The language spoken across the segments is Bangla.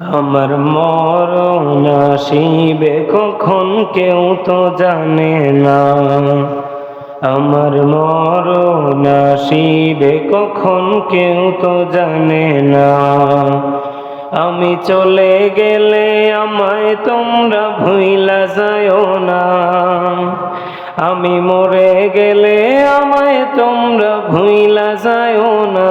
আমার মরণ আসিবে কখন কেউ তো জানে না। আমার মরণ আসিবে কখন কেউ তো জানে না। আমি চলে গেলে আমায় তোমরা ভুইলা যাও না। আমি মরে গেলে আমায় তোমরা ভুইলা যাও না।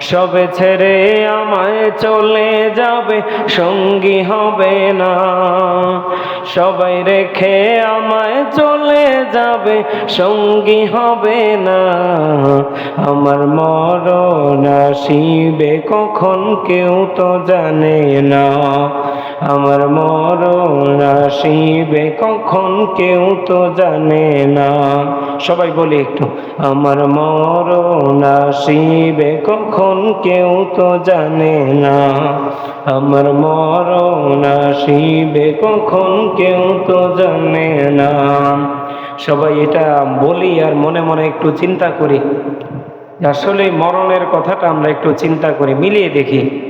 সবে ছেড়ে আমায় চলে যাবে, সঙ্গী হবে না। সবাই রেখে আমায় চলে যাবে, সঙ্গী হবে না। আমার মরণ আসিবে কখন কেউ তো জানে না। আমার মরণ আসিবে, কখন কেউ তো জানে না। সবাই বলি একটু, আমার মরণ আসিবে, কখন কেউ তো জানে না। আমার মরণ আসিবে, কখন কেউ তো জানে না। সবাই এটা বলি আর মনে মনে একটু চিন্তা করি। আসলে মরণের কথাটা আমরা একটু চিন্তা করি, মিলিয়ে দেখি।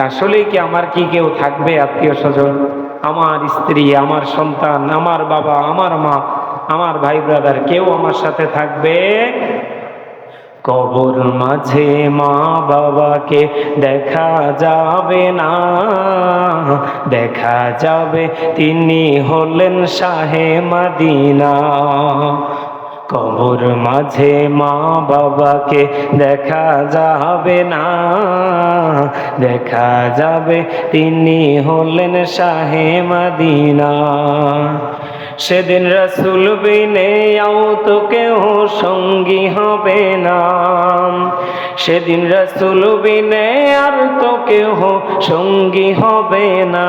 আসলেই কি আমার কি কেউ থাকবে, আত্মীয় স্বজন? আমার স্ত্রী, আমার সন্তান, আমার বাবা, আমার মা, আমার ভাই ব্রাদার কেউ আমার সাথে থাকবে? কবর মাঝে মা বাবাকে দেখা যাবে না। দেখা যাবে তিনি হলেন শাহে মাদিনা। কবর মাঝে মা বাবাকে দেখা যাবে না। দেখা যাবে, তিনি হলেন শাহে মাদিনা। সেদিন রসুল বিনে আও তো কেউ সঙ্গী হবে না। সেদিন রসুল বিনে আর তো কেউ সঙ্গী হবে না।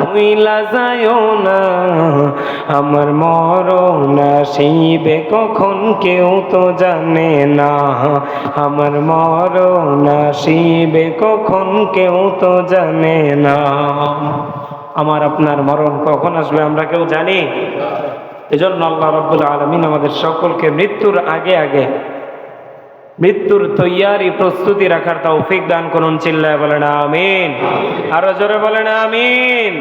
ভুইলা যাও না। আমার মরণ আসিবে কখন কেউ তো জানে না। আমার মরণ আসিবে কখন কেউ তো জানে না। আমার আপনার মরণ কখন আসবে আমরা কেউ জানি? এজন্য আল্লাহ রাব্বুল আলমিন আমাদের সকলকে মৃত্যুর আগে আগে মৃত্যুর তৈয়ারি প্রস্তুতি রাখার তৌফিক দান করুন চিল্লায় বলেন আমিন। আরও জোরে বলেন আমিন।